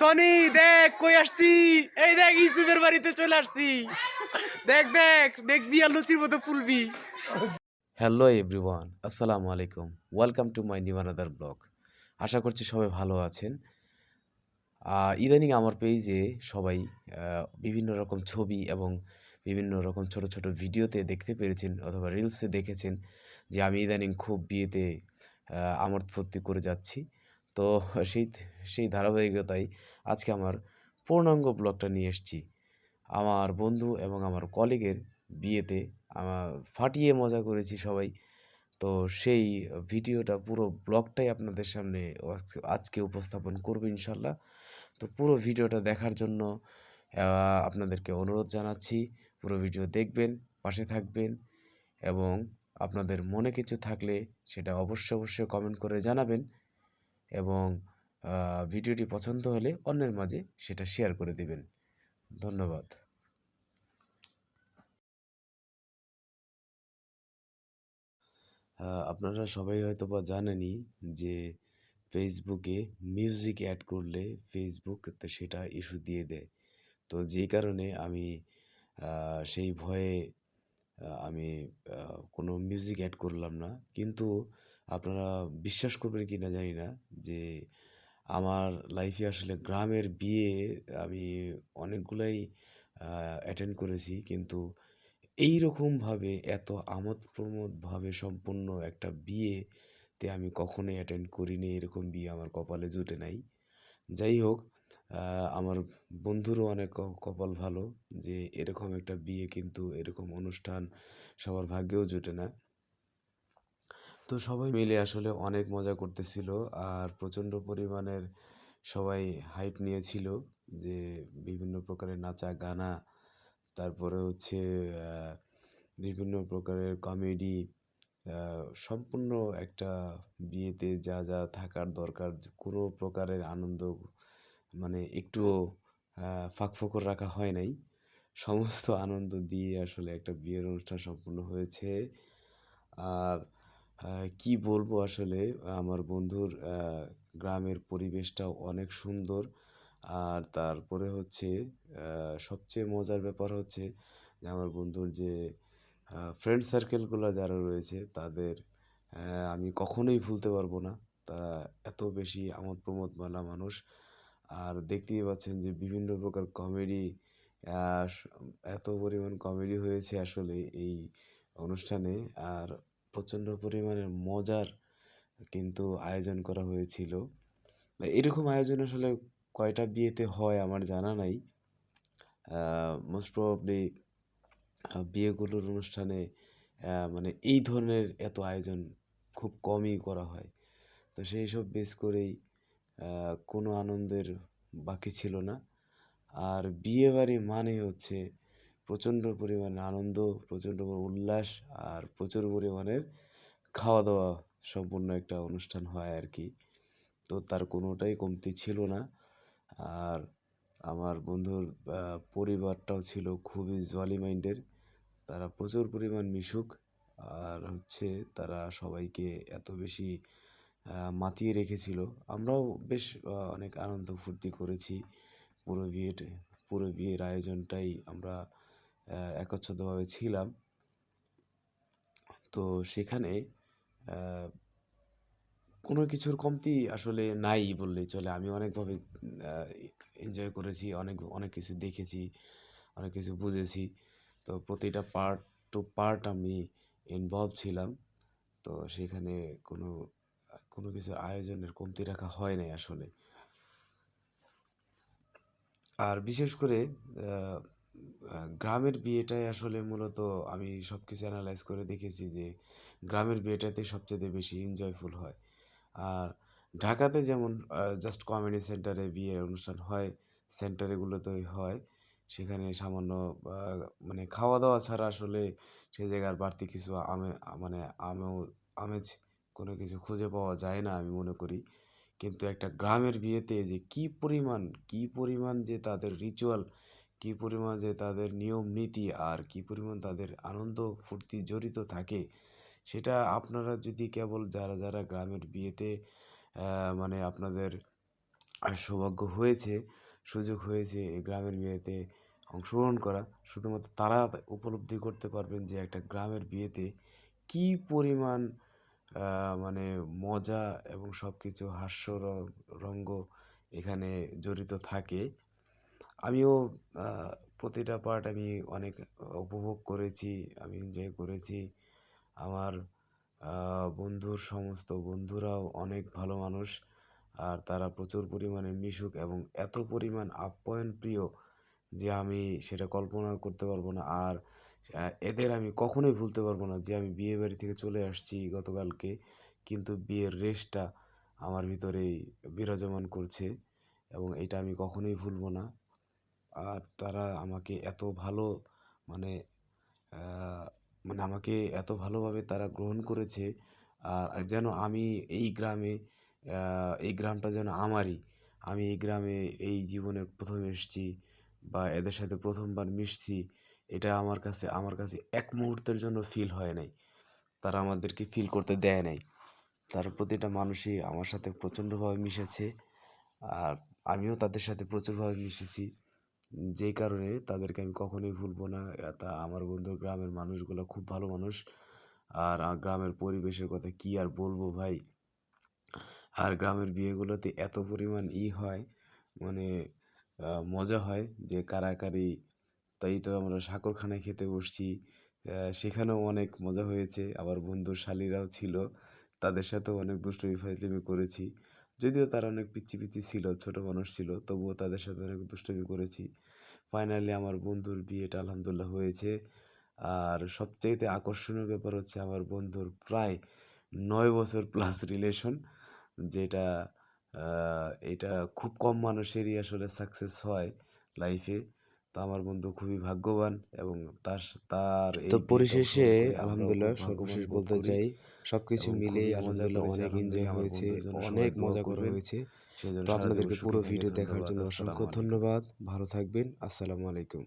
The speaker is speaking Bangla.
সনি, দেখ, কই আসছি? এই দেখ ইসুফের বাড়িতে চলে আসছি। দেখ দেখ দেখবি আর লুচির মতো ফুলবি। হ্যালো এভরিওয়ান আসসালামু আলাইকুম। Welcome to my new another blog আশা করছি সবাই ভালো আছেন। ইদানিং আমার পেজে সবাই বিভিন্ন রকম ছবি এবং বিভিন্ন রকম ছোট ছোট ভিডিওতে দেখতে পেরেছেন অথবা রিলসে দেখেছেন যে আমি ইদানিং খুব বিয়েতে আমোদ ফুর্তি করে যাচ্ছি। তো সেই সেই ধারাবাহিকতায় আজকে আমার পূর্ণাঙ্গ ব্লগটা নিয়ে এসেছি। আমার বন্ধু এবং আমার কলিগের বিয়েতে আমার ফাটিয়ে মজা করেছি সবাই। তো সেই ভিডিওটা পুরো ব্লগটাই আপনাদের সামনে আজকে- উপস্থাপন করব ইনশাল্লাহ তো পুরো ভিডিওটা দেখার জন্য আপনাদেরকে অনুরোধ জানাচ্ছি, পুরো ভিডিও দেখবেন, পাশে থাকবেন এবং আপনাদের মনে কিছু থাকলে সেটা অবশ্যই অবশ্যই কমেন্ট করে জানাবেন। এবং ভিডিওটি পছন্দ হলে অন্যের মাঝে সেটা শেয়ার করে দিবেন। ধন্যবাদ। আপনারা সবাই হয়তো বা জানেনই যে ফেসবুকে মিউজিক অ্যাড করলে ফেসবুক তো সেটা ইস্যু দিয়ে দেয়। তো যেই কারণে আমি সেই ভয়ে আমি কোনো মিউজিক অ্যাড করলাম না। কিন্তু আপনারা বিশ্বাস করবেন কি না জানি না যে আমার লাইফে আসলে গ্রামের বিয়ে আমি অনেকগুলাই অ্যাটেন্ড করেছি। কিন্তু এই রকমভাবে এত আমোদ প্রমোদভাবে সম্পন্ন একটা বিয়েতে আমি কখনোই অ্যাটেন্ড করিনি। এরকম বিয়ে আমার কপালে জুটে নাই। যাই হোক আমার বন্ধুরও অনেক কপাল ভালো যে এরকম একটা বিয়ে কিন্তু এরকম অনুষ্ঠান সবার ভাগ্যেও জুটে না। তো সবাই মিলে আসলে অনেক মজা করতেছিল আর প্রচণ্ড পরিমাণের সবাই হাইপ নিয়েছিল যে বিভিন্ন প্রকারের নাচা গানা, তারপরে হচ্ছে বিভিন্ন প্রকারের কমেডি সম্পূর্ণ একটা বিয়েতে যা যা থাকার দরকার, কোনো প্রকারের আনন্দ মানে একটুও ফাঁকফোকর রাখা হয় নাই। সমস্ত আনন্দ দিয়ে আসলে একটা বিয়ের অনুষ্ঠান সম্পূর্ণ হয়েছে। আর কি বলব আসলে, আমার বন্ধুর গ্রামের পরিবেশটাও অনেক সুন্দর। আর তারপরে হচ্ছে সবচেয়ে মজার ব্যাপার হচ্ছে যে আমার বন্ধুর যে ফ্রেন্ড সার্কেলগুলো যারা রয়েছে তাদের আমি কখনোই ভুলতে পারব না। তা এত বেশি আমোদ প্রমোদ মানুষ। আর দেখতেই পাচ্ছেন যে বিভিন্ন প্রকার কমেডি এত পরিমাণ কমেডি হয়েছে আসলে এই অনুষ্ঠানে। আর প্রচণ্ড পরিমাণে মজার কিন্তু আয়োজন করা হয়েছিল। এরকম আয়োজন আসলে কয়টা বিয়েতে হয় আমার জানা নাই। মোস্ট প্রবাবলি বিয়েগুলোর অনুষ্ঠানে মানে এই ধরনের এত আয়োজন খুব কমই করা হয়। তো সেই সব বেস করেই কোনো আনন্দের বাকি ছিল না। আর বিয়ে বাড়ি মানে হচ্ছে প্রচণ্ড পরিমাণে আনন্দ, প্রচণ্ড উল্লাস আর প্রচুর পরিমাণের খাওয়া দাওয়া সম্পূর্ণ একটা অনুষ্ঠান হয় আর কি। তো তার কোনোটাই কমতি ছিল না। আর আমার বন্ধুর পরিবারটাও ছিল খুবই জলি মাইন্ডের তারা প্রচুর পরিমাণ মিশুক। আর হচ্ছে তারা সবাইকে এত বেশি মাতিয়ে রেখেছিল। আমরাও বেশ অনেক আনন্দ ফুর্তি করেছি। পুরো বিয়েতে পুরো বিয়ের আয়োজনটাই আমরা আহ, একচ্ছত্রভাবে ছিলাম। তো সেখানে কোনো কিছুর কমতি আসলে নাই বললেই চলে। আমি অনেকভাবে এনজয় করেছি অনেক অনেক কিছু দেখেছি অনেক কিছু বুঝেছি। তো প্রতিটা পার্ট টু পার্ট আমি ইনভলভ ছিলাম। তো সেখানে কোনো কোনো কিছুর আয়োজনের কমতি রাখা হয় নাই আসলে। আর বিশেষ করে গ্রামের বিয়েটাই আসলে মূলত আমি সব কিছু অ্যানালাইজ করে দেখেছি যে, গ্রামের বিয়েটাতে সবচেয়ে বেশি এনজয়ফুল হয়। আর ঢাকাতে যেমন জাস্ট কমিউনিটি সেন্টারে বিয়ে অনুষ্ঠান হয় সেন্টারগুলোতেই হয়, সেখানে সামান্য মানে খাওয়া দাওয়া ছাড়া আসলে সেই জায়গার বাড়তি কিছু আমে মানে আমেও, আমেজ কোনো কিছু খুঁজে পাওয়া যায় না আমি মনে করি। কিন্তু একটা গ্রামের বিয়েতে যে কি পরিমাণ কি পরিমাণ যে তাদের রিচুয়াল কি পরিমাণ যে তাদের নিয়ম নীতি আর কি পরিমাণ তাদের আনন্দ ফুর্তি জড়িত থাকে, সেটা আপনারা যদি কেবল যারা যারা গ্রামের বিয়েতে মানে আপনাদের সৌভাগ্য হয়েছে, সুযোগ হয়েছে এই গ্রামের বিয়েতে অংশগ্রহণ করা, শুধুমাত্র তারা উপলব্ধি করতে পারবেন যে একটা গ্রামের বিয়েতে কী পরিমাণ মানে মজা এবং সব কিছু হাস্য র- রঙ্গ এখানে জড়িত থাকে। আমিও প্রতিটা পার্ট আমি অনেক উপভোগ করেছি, আমি এনজয় করেছি। আমার বন্ধুর সমস্ত বন্ধুরাও অনেক ভালো মানুষ। আর তারা প্রচুর পরিমাণে মিশুক এবং এত পরিমাণ আপ্যায়ন প্রিয় যে আমি সেটা কল্পনা করতে পারব না। আর এদের আমি কখনোই ভুলতে পারব না যে আমি বিয়ে বাড়ি থেকে চলে আসছি গতকালকে। কিন্তু বিয়ের রেশটা আমার ভিতরেই বিরাজমান করছে এবং এটা আমি কখনোই ভুলবো না। আর তারা আমাকে এত ভালো মানে মানে আমাকে এত ভালোভাবে তারা গ্রহণ করেছে। আর যেন আমি এই গ্রামে এই গ্রামটা যেন আমারই। আমি এই গ্রামে এই জীবনে প্রথম এসেছি। বা এদের সাথে প্রথমবার মিশছি, এটা আমার কাছে আমার কাছে এক মুহূর্তের জন্য ফিল হয় নাই। তারা আমাদেরকে ফিল করতে দেয় নাই। তার প্রতিটা মানুষই আমার সাথে প্রচণ্ডভাবে মিশেছে আর আমিও তাদের সাথে প্রচুরভাবে মিশেছি। যেই কারণে তাদেরকে আমি কখনোই ভুলবো না। তা আমার বন্ধুর গ্রামের মানুষগুলো খুব ভালো মানুষ। আর গ্রামের পরিবেশের কথা কি আর বলব ভাই? আর গ্রামের বিয়েগুলোতে এত পরিমাণ ই হয় মানে মজা হয় যে কারাকারি, তাই তো আমরা সাকরখানায় খেতে বসছি। সেখানেও অনেক মজা হয়েছে। আবার বন্ধুর শালীরাও ছিল, তাদের সাথেও অনেক দুষ্টুমি, ফাজলিমি করেছি। যদিও তারা অনেক পিচ্ছি পিচ্ছি ছিল, ছোট মানুষ ছিল, তবুও তাদের সাথে অনেক দুষ্টুমি করেছি। ফাইনালি আমার বন্ধুর বিয়েটা আলহামদুলিল্লাহ হয়েছে। আর সবচাইতে আকর্ষণীয় ব্যাপার হচ্ছে আমার বন্ধুর প্রায় নয় বছর প্লাস রিলেশন যেটা এটা খুব কম মানুষেরই আসলে সাকসেস হয় লাইফে তো আমার বন্ধু খুবই ভাগ্যবান এবং তার তার এই তো পরিশেষে আলহামদুলিল্লাহ সর্বশেষ বলতে চাই সবকিছু মজা আলহামদুলিল্লাহ অনেক এনজয় হয়েছে অনেক মজা করা হয়েছে। সেই জন্য তো আপনাদেরকে পুরো ভিডিও দেখার জন্য অসংখ্য ধন্যবাদ ভালো থাকবেন আসসালামু আলাইকুম।